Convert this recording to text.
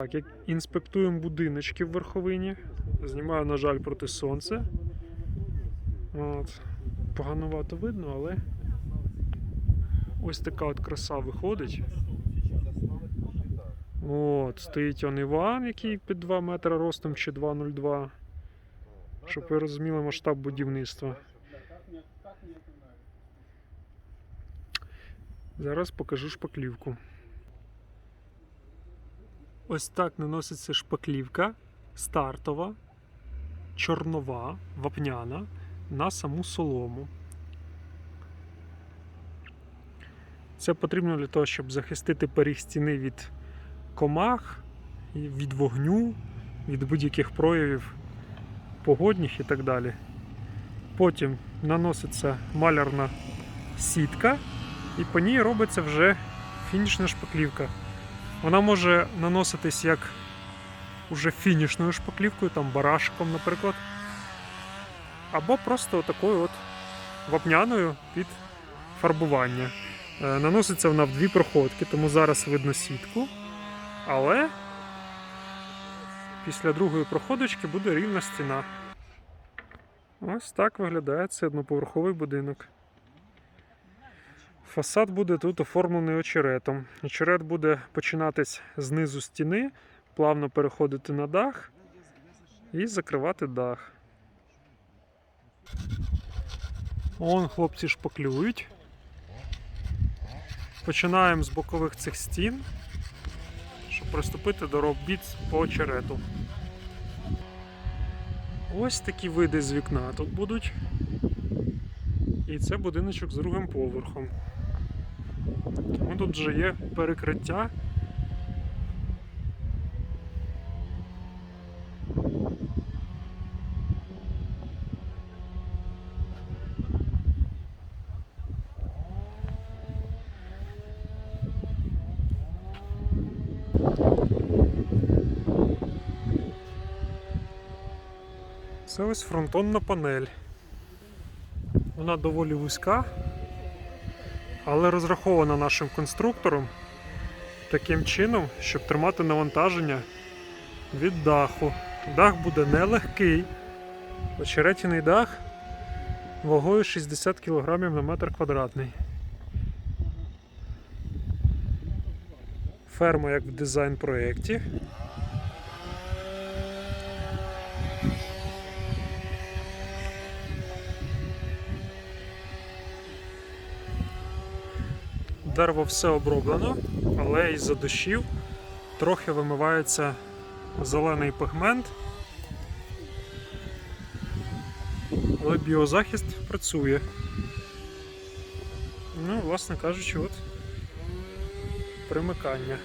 Так, як інспектуємо будиночки в верховині. Знімаю, на жаль, проти сонця. От. Поганувато видно, але ось така от краса виходить. От, стоїть он Іван, який під 2 метри ростом чи 2,02. Щоб ви розуміли масштаб будівництва. Зараз покажу шпаклівку. Ось так наноситься шпаклівка стартова, чорнова, вапняна на саму солому. Це потрібно для того, щоб захистити поріг стіни від комах, від вогню, від будь-яких проявів погодних і так далі. Потім наноситься малярна сітка, і по ній робиться вже фінішна шпаклівка. Вона може наноситись як уже фінішною шпаклівкою, там барашком, наприклад. Або просто такою от вапняною під фарбування. Е, Наноситься вона в дві проходки, тому зараз видно сітку. Але після другої проходочки буде рівна стіна. Ось так виглядає цей одноповерховий будинок. Фасад буде тут оформлений очеретом. Очерет буде починатись знизу стіни, плавно переходити на дах і закривати дах. Вон хлопці шпаклюють. Починаємо з бокових цих стін, щоб приступити до робіт по очерету. Ось такі види з вікна тут будуть. І це будиночок з другим поверхом. Тому тут вже є перекриття. Це ось фронтонна панель. Вона доволі вузька, але розрахована нашим конструктором таким чином, щоб тримати навантаження від даху. Дах буде нелегкий. Очеретяний дах вагою 60 кг на метр квадратний. Ферма як в дизайн проєкті. Дерево все оброблено, але із-за дощів трохи вимивається зелений пигмент. Але біозахист працює. Ну, власне кажучи, от примикання.